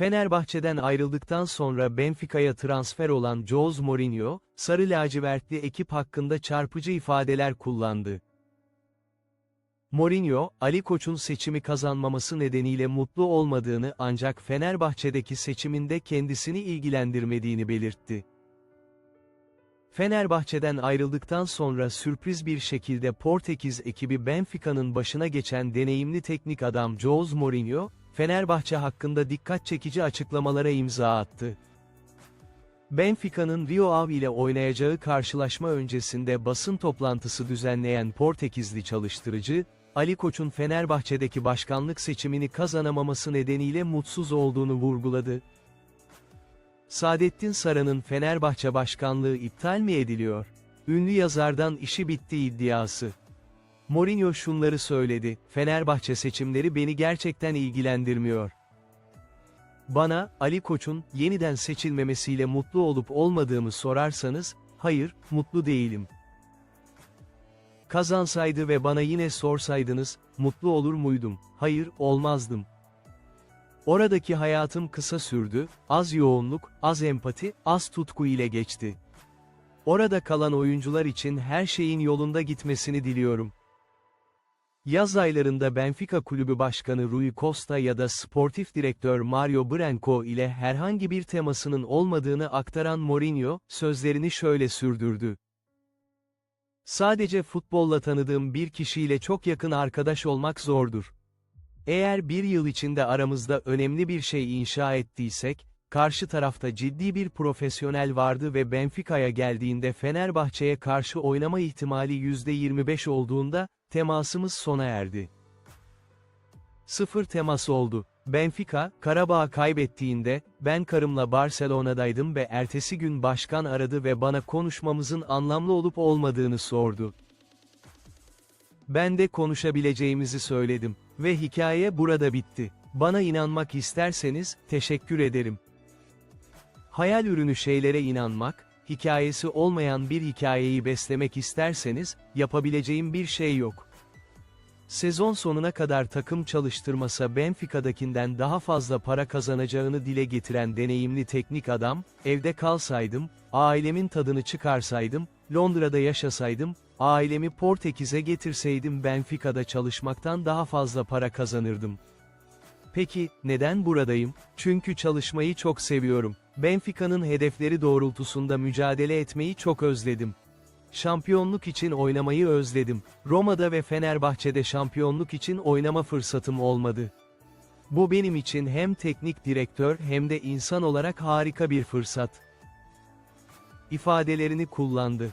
Fenerbahçe'den ayrıldıktan sonra Benfica'ya transfer olan Jose Mourinho, sarı lacivertli ekip hakkında çarpıcı ifadeler kullandı. Mourinho, Ali Koç'un seçimi kazanmaması nedeniyle mutlu olmadığını ancak Fenerbahçe'deki seçiminde kendisini ilgilendirmediğini belirtti. Fenerbahçe'den ayrıldıktan sonra sürpriz bir şekilde Portekiz ekibi Benfica'nın başına geçen deneyimli teknik adam Jose Mourinho, Fenerbahçe hakkında dikkat çekici açıklamalara imza attı. Benfica'nın Rio Ave ile oynayacağı karşılaşma öncesinde basın toplantısı düzenleyen Portekizli çalıştırıcı, Ali Koç'un Fenerbahçe'deki başkanlık seçimini kazanamaması nedeniyle mutsuz olduğunu vurguladı. Saadettin Saran'ın Fenerbahçe başkanlığı iptal mi ediliyor? Ünlü yazardan işi bitti iddiası. Mourinho şunları söyledi, Fenerbahçe seçimleri beni gerçekten ilgilendirmiyor. Bana, Ali Koç'un, yeniden seçilmemesiyle mutlu olup olmadığımı sorarsanız, hayır, mutlu değilim. Kazansaydı ve bana yine sorsaydınız, mutlu olur muydum? Hayır, olmazdım. Oradaki hayatım kısa sürdü, az yoğunluk, az empati, az tutku ile geçti. Orada kalan oyuncular için her şeyin yolunda gitmesini diliyorum. Yaz aylarında Benfica Kulübü Başkanı Rui Costa ya da sportif direktör Mario Branco ile herhangi bir temasının olmadığını aktaran Mourinho, sözlerini şöyle sürdürdü. Sadece futbolla tanıdığım bir kişiyle çok yakın arkadaş olmak zordur. Eğer bir yıl içinde aramızda önemli bir şey inşa ettiysek, karşı tarafta ciddi bir profesyonel vardı ve Benfica'ya geldiğinde Fenerbahçe'ye karşı oynama ihtimali %25 olduğunda, temasımız sona erdi. Sıfır temas oldu. Benfica, Karabağ kaybettiğinde, ben karımla Barcelona'daydım ve ertesi gün başkan aradı ve bana konuşmamızın anlamlı olup olmadığını sordu. Ben de konuşabileceğimizi söyledim. Ve hikaye burada bitti. Bana inanmak isterseniz, teşekkür ederim. Hayal ürünü şeylere inanmak, hikayesi olmayan bir hikayeyi beslemek isterseniz, yapabileceğim bir şey yok. Sezon sonuna kadar takım çalıştırmasa Benfica'dakinden daha fazla para kazanacağını dile getiren deneyimli teknik adam, evde kalsaydım, ailemin tadını çıkarsaydım, Londra'da yaşasaydım, ailemi Portekiz'e getirseydim Benfica'da çalışmaktan daha fazla para kazanırdım. Peki, neden buradayım? Çünkü çalışmayı çok seviyorum. Benfica'nın hedefleri doğrultusunda mücadele etmeyi çok özledim. Şampiyonluk için oynamayı özledim. Roma'da ve Fenerbahçe'de şampiyonluk için oynama fırsatım olmadı. Bu benim için hem teknik direktör hem de insan olarak harika bir fırsat. ifadelerini kullandı.